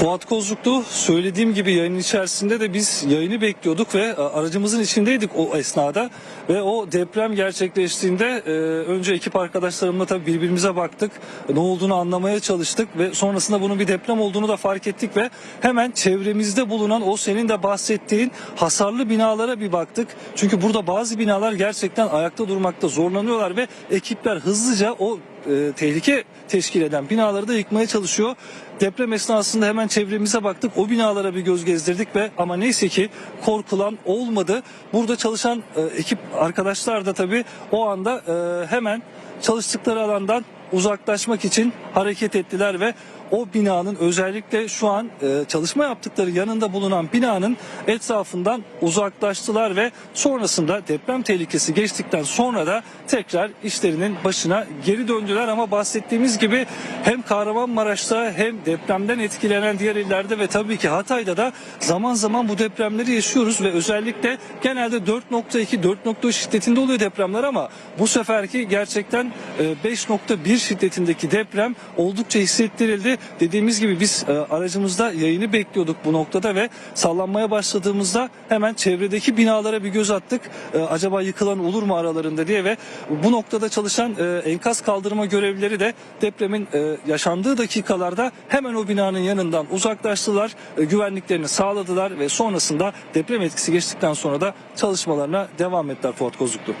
Fuat Kozluklu söylediğim gibi yayının içerisinde de biz yayını bekliyorduk ve e, aracımızın içindeydik o esnada ve o deprem gerçekleştiğinde e, önce ekip arkadaşlarımla tabii birbirimize baktık ne olduğunu anlamaya çalıştık ve sonrasında bunun bir deprem olduğunu da fark ettik ve hemen çevremizde bulunan o senin de bahsettiğin hasarlı binalara bir baktık. Çünkü burada bazı binalar gerçekten ayakta durmakta zorlanıyorlar ve ekipler hızlıca o e, tehlike teşkil eden binaları da yıkmaya çalışıyor. Deprem esnasında hemen çevremize baktık. O binalara bir göz gezdirdik ve ama neyse ki korkulan olmadı. Burada çalışan e, ekip arkadaşlar da tabii o anda e, hemen çalıştıkları alandan uzaklaşmak için hareket ettiler ve o binanın özellikle şu an e, çalışma yaptıkları yanında bulunan binanın etrafından uzaklaştılar ve sonrasında deprem tehlikesi geçtikten sonra da tekrar işlerinin başına geri döndüler. Ama bahsettiğimiz gibi hem Kahramanmaraş'ta hem depremden etkilenen diğer illerde ve tabii ki Hatay'da da zaman zaman bu depremleri yaşıyoruz ve özellikle genelde 4.2 4.3 şiddetinde oluyor depremler ama bu seferki gerçekten 5.1 şiddetindeki deprem oldukça hissettirildi. Dediğimiz gibi biz e, aracımızda yayını bekliyorduk bu noktada ve sallanmaya başladığımızda hemen çevredeki binalara bir göz attık. E, acaba yıkılan olur mu aralarında diye ve bu noktada çalışan e, enkaz kaldırma görevlileri de depremin e, yaşandığı dakikalarda hemen o binanın yanından uzaklaştılar. Güvenliklerini sağladılar ve sonrasında deprem etkisi geçtikten sonra da çalışmalarına devam ettiler Fuat Kozluklu.